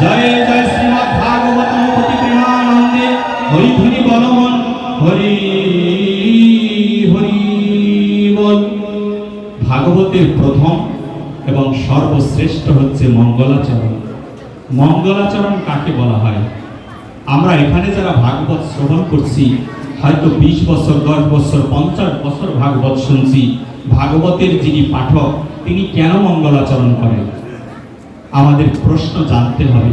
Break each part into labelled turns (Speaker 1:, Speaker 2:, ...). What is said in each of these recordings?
Speaker 1: জয় জয় শ্রীমৎ ভাগবতম পতি প্রেমানন্দে হরি ধরি বলমন হরি হরি বল। ভাগবতের প্রথম এবং সর্বশ্রেষ্ঠ হচ্ছে মঙ্গলাচরণ। মঙ্গলাচরণ কাকে বলা হয়? আমরা এখানে যারা ভাগবত শ্রবণ করছি, হয়তো বিশ বছর, দশ বছর, পঞ্চাশ বছর ভাগবত শুনছি। ভাগবতের যিনি পাঠক, তিনি কেন মঙ্গলাচরণ করেন? আমাদের প্রশ্ন জানতে হবে।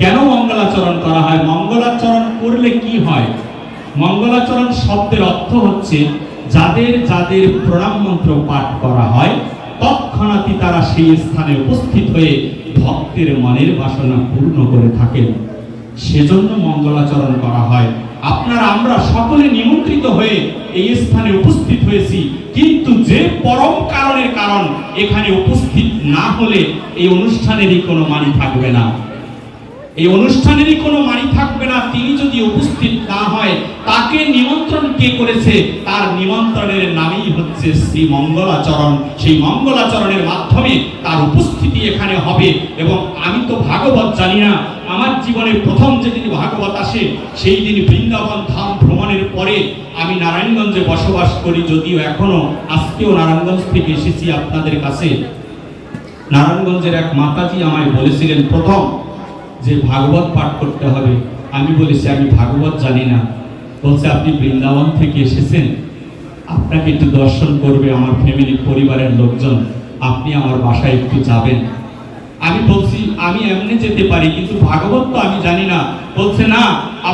Speaker 1: কেন মঙ্গলাচরণ করা হয়? মঙ্গলাচরণ করলে কি হয়? মঙ্গলাচরণ শব্দের অর্থ হচ্ছে যাদের যাদের প্রণাম মন্ত্র পাঠ করা হয়, তৎক্ষণাৎই তারা সেই স্থানে উপস্থিত হয়ে ভক্তের মনের বাসনা পূর্ণ করে থাকেন। সেজন্য মঙ্গলাচরণ করা হয়। আপনারা আমরা সকলে নিমন্ত্রিত হয়ে এই স্থানে উপস্থিত হয়েছি। কিন্তু যে পরম কারণের কারণ এখানে উপস্থিত না হলে এই অনুষ্ঠানেরই কোনো মানি থাকবে না। এই অনুষ্ঠানেরই কোনো মানি থাকবে না। তিনি যদি উপস্থিত না হয়, তাকে নিমন্ত্রণ কে করেছে? তার নিমন্ত্রণের নামই হচ্ছে শ্রী মঙ্গলাচরণ সেই মঙ্গলাচরণের মাধ্যমে তার উপস্থিতি এখানে হবে। এবং আমি তো ভাগবত জানি না। আমার জীবনে প্রথম যেদিন ভাগবত আসে, সেই দিন বৃন্দাবন ধাম ভ্রমণের পরে আমি নারায়ণগঞ্জে বসবাস করি। যদিও এখনও আজকেও নারায়ণগঞ্জ থেকে এসেছি আপনাদের কাছে। নারায়ণগঞ্জের এক মাতাজি আমায় বলেছিলেন, প্রথম যে ভাগবত পাঠ করতে হবে, আমি বলেছি, আমি ভাগবত জানি না। বলছে, আপনি বৃন্দাবন থেকে এসেছেন। আপনাকে একটু দর্শন করবে আমার ফ্যামিলি পরিবারের লোকজন। আপনি আমার বাসায় একটু যাবেন। আমি বলছি, আমি এমনি যেতে পারি, কিন্তু ভাগবত তো আমি জানি না। বলছে, না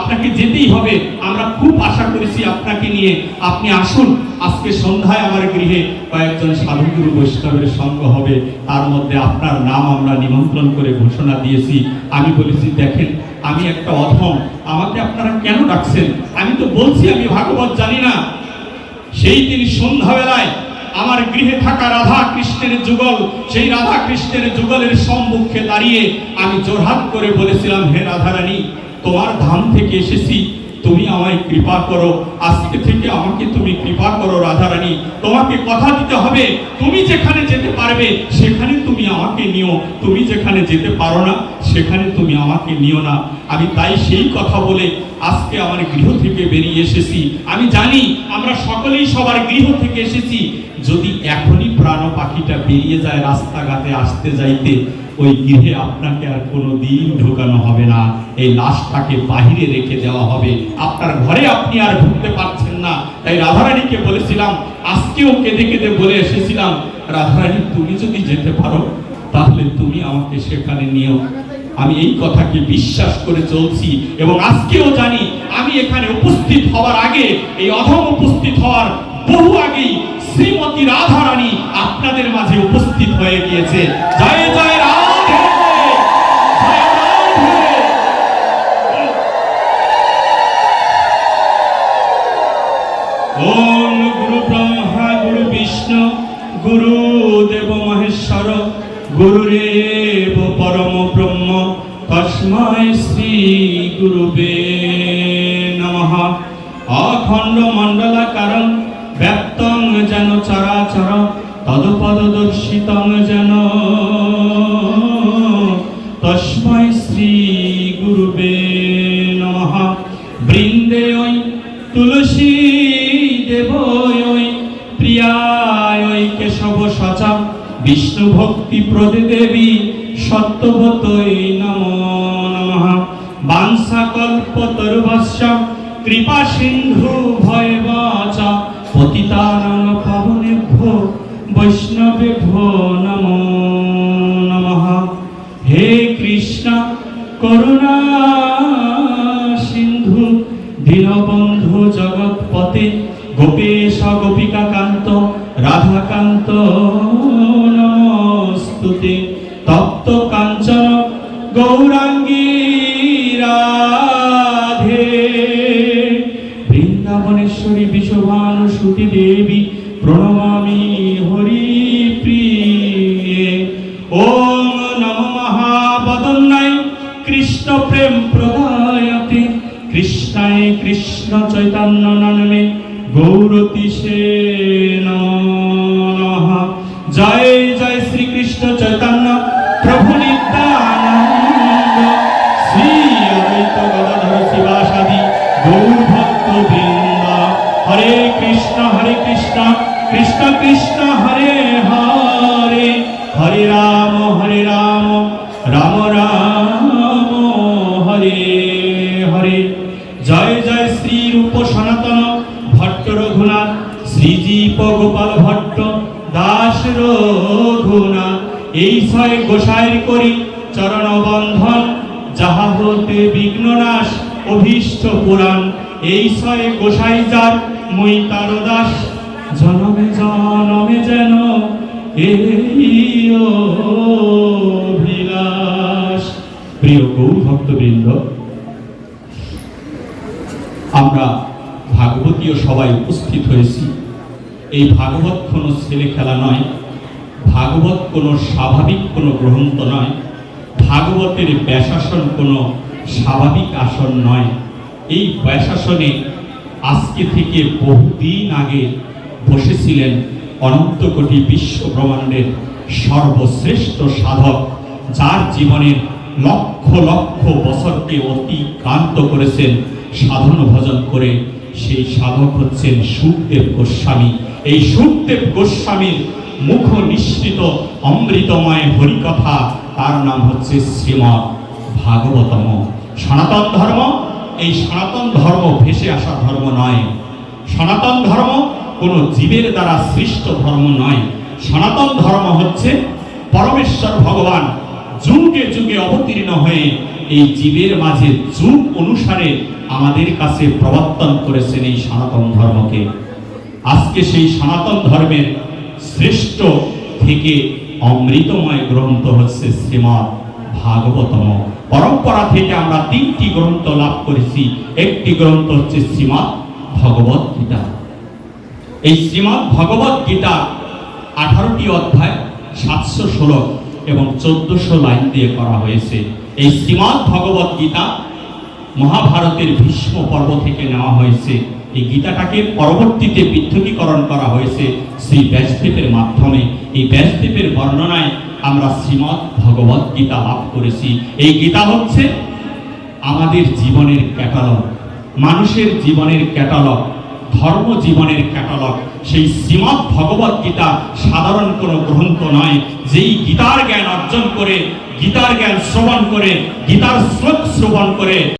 Speaker 1: আপনাকে যেতেই হবে। আমরা খুব আশা করেছি আপনাকে নিয়ে। আপনি আসুন। আজকে সন্ধ্যায় আমার গৃহে কয়েকজন সাধুগুরু বৈষ্ণবের সঙ্গ হবে। তার মধ্যে আপনার নাম আমরা নিমন্ত্রণ করে ঘোষণা দিয়েছি। আমি বলেছি, দেখেন, আমি একটা অধম। আমাকে আপনারা কেন ডাকছেন? আমি তো বলছি, আমি ভাগবত জানি না। সেই দিন সন্ধ্যাবেলায় আমার গৃহে থাকা রাধা কৃষ্ণের যুগল, সেই রাধা কৃষ্ণের যুগলের সম্মুখে দাঁড়িয়ে আমি জোরহাত করে বলেছিলাম, হে রাধারানী, তোমার ধাম থেকে এসেছি। তুমি আমায় কৃপা করো। আজকে থেকে আমাকে তুমি কৃপা করো, রাধারানী। তোমাকে কথা দিতে হবে। তুমি যেখানে যেতে পারবে, সেখানে তুমি আমাকে নিও। তুমি যেখানে যেতে পারো না, সেখানে তুমি আমাকে নিও না। আমি তাই সেই কথা বলে আজকে আমার গৃহ থেকে বেরিয়ে এসেছি। আমি জানি আমরা সকলেই সবার গৃহ থেকে এসেছি। যদি এখনই প্রাণ পাখিটা বেরিয়ে যায় রাস্তাঘাটে আসতে যাইতে, ওই গৃহে আপনাকে আর কোনো দিন ঢোকানো হবে না। এই লাশটাকে বাহিরে রেখে দেওয়া হবে। আপনার ঘরে আপনি আর ঢুকতে পারছেন না। তাই রাধারানীকে বলেছিলাম, আজকেও কেঁদে কেঁদে বলে এসেছিলাম, রাধারানী, তুমি যদি যেতে পারো, তাহলে তুমি আমাকে সেখানে নিও আমি এই কথাকে বিশ্বাস করে চলছি এবং আজকেও জানি, আমি এখানে উপস্থিত হওয়ার আগে, এই অধম উপস্থিত হওয়ার বহু আগেই শ্রীমতী রাধা রানী আপনাদের মাঝে উপস্থিত হয়ে গিয়েছে? জয় জয় মহেশ্বর পরম ব্রহ্ম শ্রী অখণ্ড মণ্ডলাকারং ব্যক্তং যেন চরাচর তদপদদর্শিতং যেন। তস্মৈ শ্রী গুরুবে নমঃ। বৃন্দে ওই তুলসী দেবয় প্রিয়ায় কেশব সচা। বিষ্ণু ভক্তি প্রদে দেবী সত্যবতই নম নমঃ। কৃপা সিন্ধু ভয় বাচ। পাবনেভ্যো বৈষ্ণবেভ্যো নমো নমঃ। হে কৃষ্ণ করুণা সিন্ধু দীনবন্ধু জগৎপতে গোপেশ গোপিকা কান্ত রাধাকান্ত সম্প্রদায়তে কৃষ্ণায় কৃষ্ণ চৈতন্য নামে গৌরতিষে জয় জয় শ্রীকৃষ্ণ চৈতন্য প্রভু নিত্যানন্দ। শ্রী অদ্বৈত গদাধর শিবাসাদি গৌরভক্ত বৃন্দ হরে কৃষ্ণ হরে কৃষ্ণ কৃষ্ণ কৃষ্ণ, হরে হরে জয় জয় শ্রী রূপ সনাতন ভট্ট রঘুনাথ শ্রীজীব গোপাল ভট্ট, দাস রঘুনাথ এই ছয় গোসাইর করি চরণ বন্ধন, যাহা হতে বিঘ্ন নাশ, অভীষ্ট পুরাণ। এই ছয় গোসাই যার মই তার দাস। জনমে জনমে যেন এই গৌর ভক্তবৃন্দ। আমরা ভাগবতীয় সবাই উপস্থিত হয়েছি। এই ভাগবত কোনো ছেলে খেলা নয়, ভাগবত কোনো স্বাভাবিক কোনো গ্রন্থ নয়, ভাগবতের ব্যাসাসন কোনো স্বাভাবিক আসন নয়। এই ব্যাসাসনে আজকে থেকে বহুদিন আগে বসেছিলেন অনন্ত কোটি বিশ্ব ব্রহ্মাণ্ডের সর্বশ্রেষ্ঠ সাধক, যার জীবনের লক্ষ লক্ষ লক্ষ বছরকে অতিক্রান্ত করেছেন, সাধন ভজন করে সেই সাধক হচ্ছেন সুখদেব গোস্বামী। এই সুখদেব গোস্বামীর মুখ নিঃসৃত অমৃতময় হরিকথা, তার নাম হচ্ছে শ্রীমৎ ভাগবতম। সনাতন ধর্ম, এই সনাতন ধর্ম ভেসে আসা ধর্ম নয়। সনাতন ধর্ম কোনো জীবের দ্বারা সৃষ্ট ধর্ম নয়। সনাতন ধর্ম হচ্ছে পরমেশ্বর ভগবান যুগে যুগে অবতীর্ণ হয়ে এই জীবের মাঝে যুগ অনুসারে আমাদের কাছে প্রবর্তন করেছেন এই সনাতন ধর্মকে। আজকে সেই সনাতন ধর্মের শ্রেষ্ঠ থেকে অমৃতময় গ্রন্থ হচ্ছে শ্রীমৎ ভাগবতম। পরম্পরা থেকে আমরা তিনটি গ্রন্থ লাভ করেছি। একটি গ্রন্থ হচ্ছে শ্রীমৎ ভগবত গীতা। এই শ্রীমৎ ভগবত গীতা আঠারোটি অধ্যায়, সাতশো ষোলো এবং চোদ্দশো লাইন দিয়ে করা হয়েছে। এই শ্রীমৎ ভগবত গীতা মহাভারতের ভীষ্ম পর্ব থেকে নেওয়া হয়েছে। এই গীতাটাকে পরবর্তীতে পৃথকীকরণ করা হয়েছে শ্রী ব্যাসদেবের মাধ্যমে। এই ব্যাসদেবের বর্ণনায় আমরা শ্রীমৎ ভগবত গীতা লাভ করেছি। এই গীতা হচ্ছে আমাদের জীবনের ক্যাটালগ, মানুষের জীবনের ক্যাটালগ। ধর্ম জীবনের ক্যাটালগ সেই শ্রীমৎ ভগবত গীতা সাধারণ কোনো গ্রন্থ নয়। যেই গীতার জ্ঞান অর্জন করে, গীতার জ্ঞান শ্রবণ করে, গীতার শ্লোক শ্রবণ করে